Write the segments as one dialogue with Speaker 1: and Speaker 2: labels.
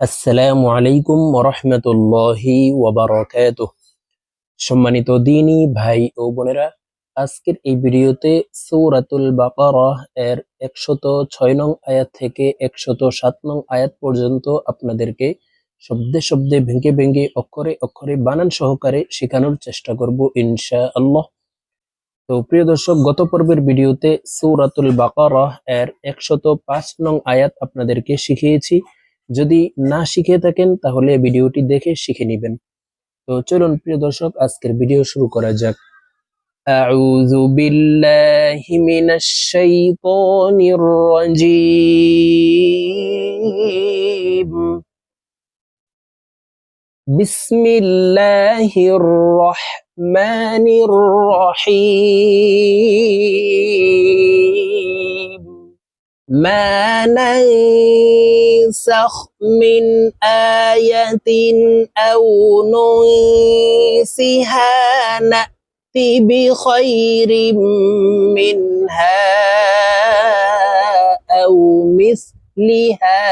Speaker 1: আসসালামু আলাইকুম ওরহমতুল্লাহি ওয়াবারাকাতুহ সম্মানিত দিনী ভাই ও বোনেরা, আজকের এই ভিডিওতে সৌরাতুল বাকারাহ এর একশত ছয় নং আয়াত থেকে একশত সাত নং আয়াত পর্যন্ত আপনাদেরকে শব্দে শব্দে ভেঙে ভেঙে অক্ষরে অক্ষরে বানান সহকারে শেখানোর চেষ্টা করব ইনশা আল্লাহ তো প্রিয় দর্শক, গত পর্বের ভিডিওতে সৌরাতুল বাকারাহ এর একশত পাঁচ নং আয়াত আপনাদেরকে শিখিয়েছি। যদি না শিখে থাকেন তাহলে ভিডিওটি দেখে শিখে নেবেন তো চলুন প্রিয় দর্শক আজকের ভিডিও শুরু করা যাক أعوذ بالله من الشيطان الرجيم بسم الله الرحمن الرحيم ما ننسخ من آية أو ننسها نأت بخير منها أو مثلها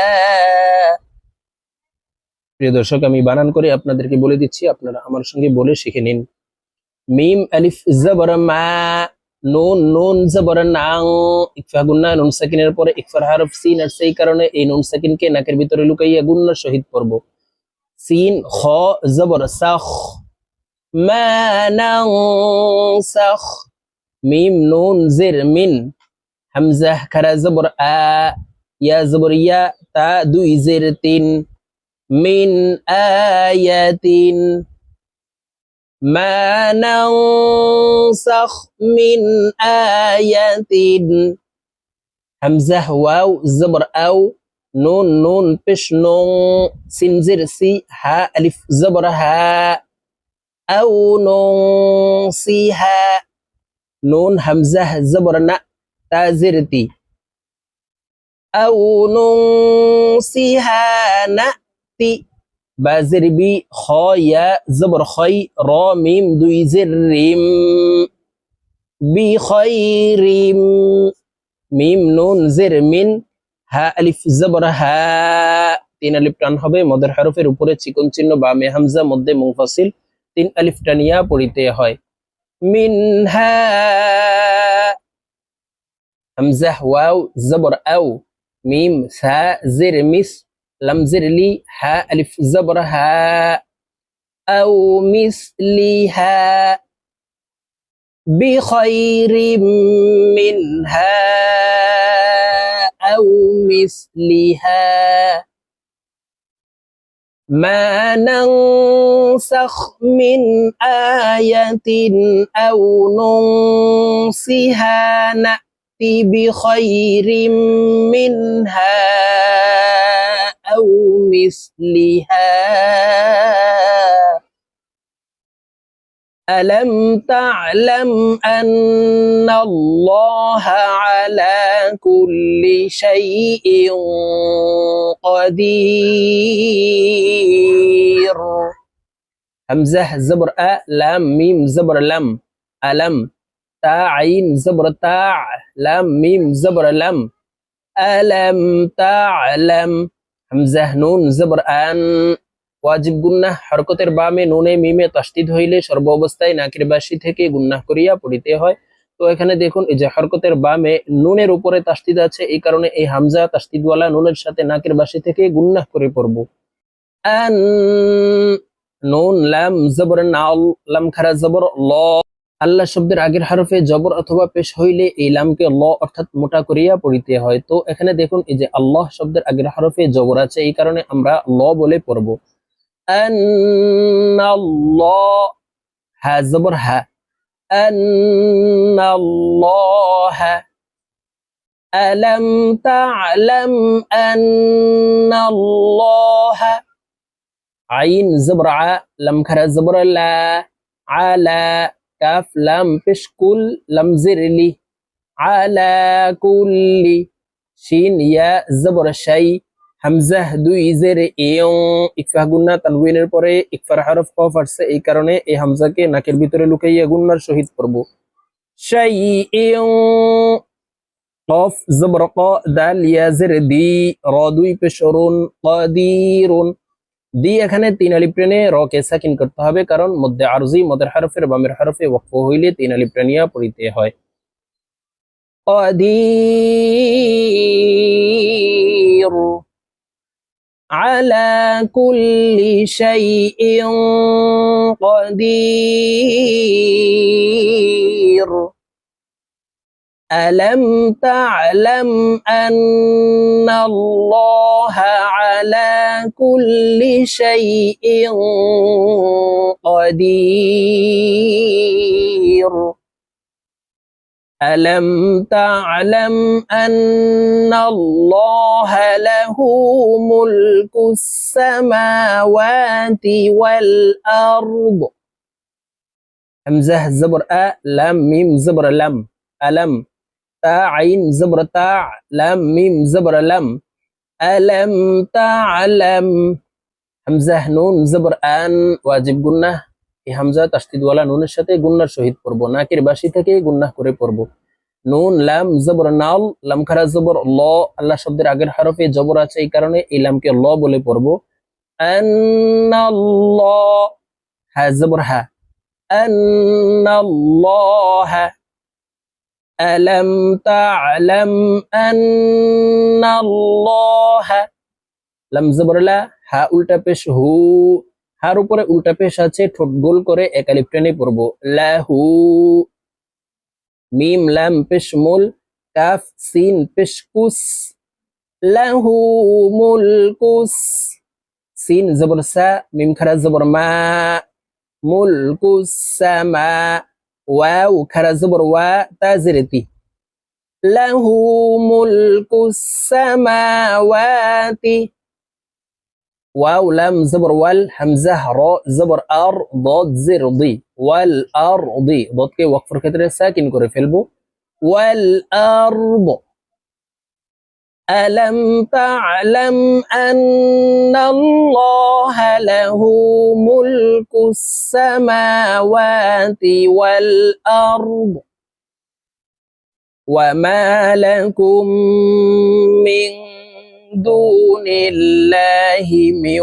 Speaker 1: প্রিয় দর্শক আমি বানান করে আপনাদেরকে বলে দিচ্ছি আপনারা আমার সঙ্গে বলে শিখে নিন মিম আলিফ জবর মা নুন নুন জবর নাং ইকফা গুন্না নুন সাকিনের পরে ইকফার হারফ সিন আর সেই কারণে এই নুন সাকিনকে নাকের ভিতরে লুকাইয়া গুন্নার সহিত পড়ব সিন খ জবর সাখ মা নাং সাখ মিম নুন জির মিন হামজা খারা জবর আ ইয়া জবর ইয়া তা দুই জির তিন মিন আয়াতিন ما ننسخ من آية همزة واو زبر أو نون نون بش نون سنزر سي ها ألف زبر ها أو ننسيها نون همزة زبر نا تازرتي أو ننسيها نأتي বাজের বি খ ইয়া জবর খই র মিম দুই জের রিম বি খই রিম মিম নুন জের মিন হা আলিফ জবর হা। তিন আলিফ টান হবে, মদের হরফের উপরে চিকন চিহ্ন বা মেহামজা মধ্যে মুফাসিল তিন আলিফ টানিয়া পড়িতে হয়। মিন হা। হামজা, ওয়াও, জবর আও, মিম, সা, জের, মিস। لم زر لي ها ألف زبر ها أو مثلها بخير منها أو مثلها ما ننسخ من آية أو ننسها نأتي بخير منها أو مثلها. ألم تعلم أن الله على كل شيء قدير؟ همزة زبر أ لام ميم زبر لم. ألم. تا عين زبر تاع لام ميم زبر لم. ألم تعلم হামজাহ নুন জবর আন ওয়াজিব গুন্নাহ, হরকতের বামে নুনে মিমে তাসদিদ হইলে সর্ব অবস্থায় নাকের বাসি থেকে গুন্নাহ করিয়া পড়িতে হয়। তো এখানে দেখুন, এই যে হরকতের বামে নুনের উপরে তাসদিদ আছে, এই কারণে এই হামজা তাসদিদওয়ালা নুনের সাথে নাকের বাসি থেকে গুন্নাহ করে পড়ব। আন নুন লাম জবর নাল, লাম খারা জবর ল আল্লাহ শব্দের আগের হরফে জবর অথবা পেশ হইলে এই লামকে ল অর্থাৎ মোটা করিয়া পড়িতে হয় তো এখানে দেখুন এই যে আল্লাহ শব্দের আগের হরফে জবর আছে এই কারণে আমরা ল বলে পড়ব হা জবর হা আল্লাহ ألم تعلم أن الله عين زبر ع لم كر زبر لا على কাফ লাম পেশ কুল লাম জিরলি আলা কুল্লি শিন ইয়া জবর শাই। হামজাহ দুই জের ইয়ং ইকফা গুন্না তানউইনের পরে ইকফার হরফ কফ আসছে, এই কারণে এই হামজাকে নাকের ভিতরে লুকাইয়া গুন্নার সহিত পড়ব। শাই ইয়ং কফ জবর ক, দাল ইয়াজের দি, র দুই পেশরুন কদিরুন দি এখানে তিন আলিফ টেনে র কে সাকিন করতে হবে কারণ মধ্যে আরজি মদের হরফের বামের হরফে ওয়াকফ হইলে তিন আলিফ টেনিয়া পড়িতে হয় قدير على كل شيء قدير ألم تعلم أن الله على كل شيء قدير ألم تعلم أن الله له ملك السماوات والأرض. همزة زبر أ لام ميم زبر لم ألم. তা আইন জবর তা লাম মিম জবর লাম আলাম তা আলাম। হামজাহ নুন জবর আন, ওয়াজিব গুন্নাহ। এই হামজা তাস্তিদওয়ালা নুনের সাথে গুন্নার শহীদ পড়ব, নাকের বাসি থেকে গুন্নাহ করে পড়ব। নুন, লাম, জবর, নাল লাম খারা জবর, ল, আল্লাহ শব্দের আগের হারফে জবর আছে এই কারণে এই লামকে ল বলে পড়ব। আন্নাল্লাহ, হা, জবর, হা। আন্নাল্লাহ ألم تعلم أن الله লাম জবর লা হা উল্টা পেশ হু হার উপরে উল্টা পেশ আছে ঠোঁট গোল করে একালিপ টেনে পড়বো লাহু মিম লাম পেশ মুল কাফ সিন পেশ কুস লাহু মুলকুস সিন জবর সা মিম খারা জবর মা মুলকুস সামা ওয়াও খারা জবর ওয়া তা জেরেতি লাহু মুলকুস সামাওয়াতি واو لام زبر وال همزة راء زبر ار ضاد زر ضي والأرض ضاد كي وقف كتر ساكن كوري فيلبو والأرض ألم تعلم أن الله له ملك السماوات والأرض وما لكم من دون الله من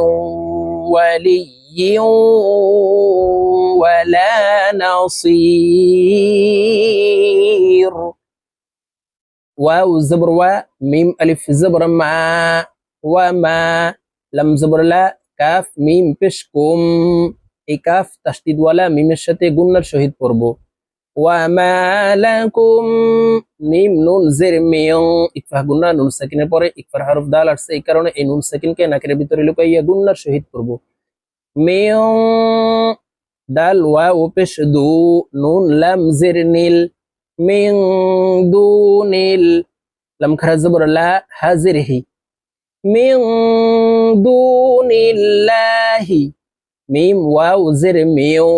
Speaker 1: ولي ولا نصير ওয়া জবর ওয়া মিম আলিফ জবর মা ওয়া মা লাম জবর লা কাফ মিম পেশ কুম এই কাফ তাসদিদ ওয়ালা মিমের সাথে গুন্নার শহীদ পড়ব। ওয়া মা লাকুম মিম নুন জের মিউ। ইকফা গুন্না নুন সাকিনের পরে ইকফার হরফ দাল আসছে। এই কারণে এই নুন সাকিনকে নাকের ভিতরে লুকাইয়া গুন্নার শহীদ পড়ব। মেয় দাল, ওয়া ও পেশ, দু, নুন, লাম, জের, নীল। মিং দু নীল লাম খারা জবর লা হাজির হি মিং দুনিল্লাহি, মিম ওয়াও জের মিও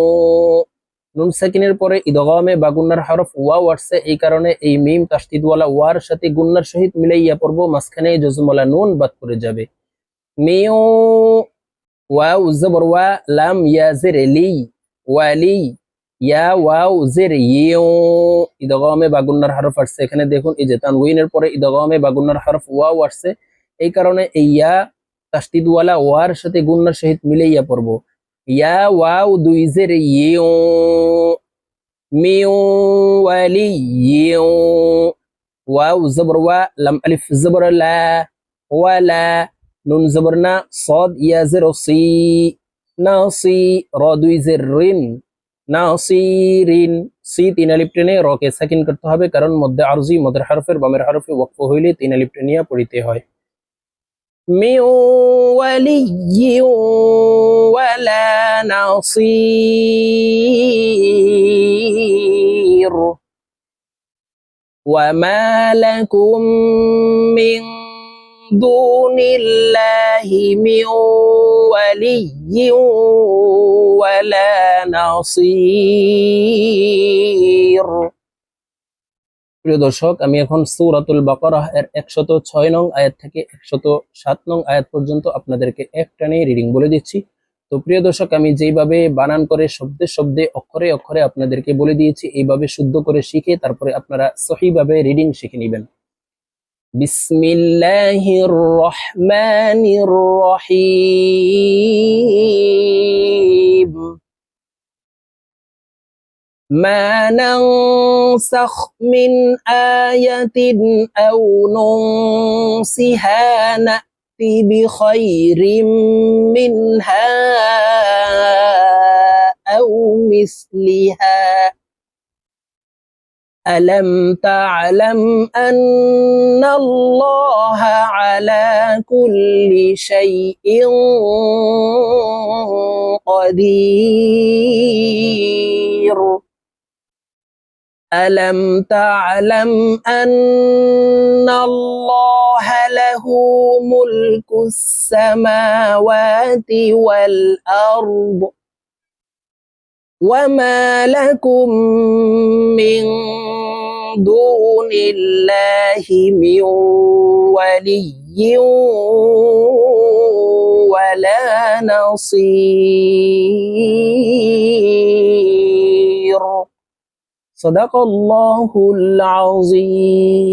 Speaker 1: নুন সাকিনের পরে ইদগামে বা গুন্নার হরফ ওয়াও আসছে, এই কারণে এই মিম তাসদিদওয়ালা ওয়ার সাথে গুন্নার সহিত মিলাইয়া পড়ব, মাঝখানে জজমওয়ালা নুন বাদ করে যাবে। মিও ওয়াও জবর ওয়া লাম ইয়া লি, ওয়ালি। ইয়া ওয়াও জের ইউ, ইদগমে বাগুন্নার হরফ আসছে। এখানে দেখুন, এই যে তানগুইনের পরে ইদগমে বাগুন্নার হরফ ওয়াও আসছে। এই কারণে এই ইয়া তাস্তিদওয়ালা ওয়ার সাথে গুন্নার সহিত মিলে ইয়া পড়ব। ইয়া ওয়াও দুই জের ইউ, মিউ ওয়ালি ইউ, ওয়াও জবর ওয়া, লাম আলিফ জবর লা, ওয়ালা, নুন জবর না, সদ ইয়া জের সি, না সি, র দুই জের রিন। নাসিরিন সি তিন আলিফ টেনে রকে সাকিন করতে হবে কারণ মধ্যে আরজি মদের হরফের বামের হরফে ওয়াকফ হইলে তিন আলিফ টেনিয়া পড়িতে হয় من ولي ولا نصير وما لكم من دون الله من ولي ولا نصير প্রিয় দর্শক আমি এখন সূরাতুল বাকারাহ এর একশত ছয় নং আয়াত থেকে একশত সাত নং আয়াত পর্যন্ত আপনাদেরকে এক টানে রিডিং বলে দিচ্ছি তো প্রিয় দর্শক আমি যেইভাবে বানান করে শব্দে শব্দে অক্ষরে অক্ষরে আপনাদেরকে বলে দিয়েছি এইভাবে শুদ্ধ করে শিখে তারপরে আপনারা সহিভাবে রিডিং শিখে নেবেন بسم الله الرحمن الرحيم. ما ننسخ من آية أو ننسها نأتي بخير منها أو مثلها. ألم تعلم أن الله على كل شيء قدير. ألم تعلم أن الله له ملك السماوات والأرض وما لكم من دون الله من ولي ولا نصير صدق الله العظيم.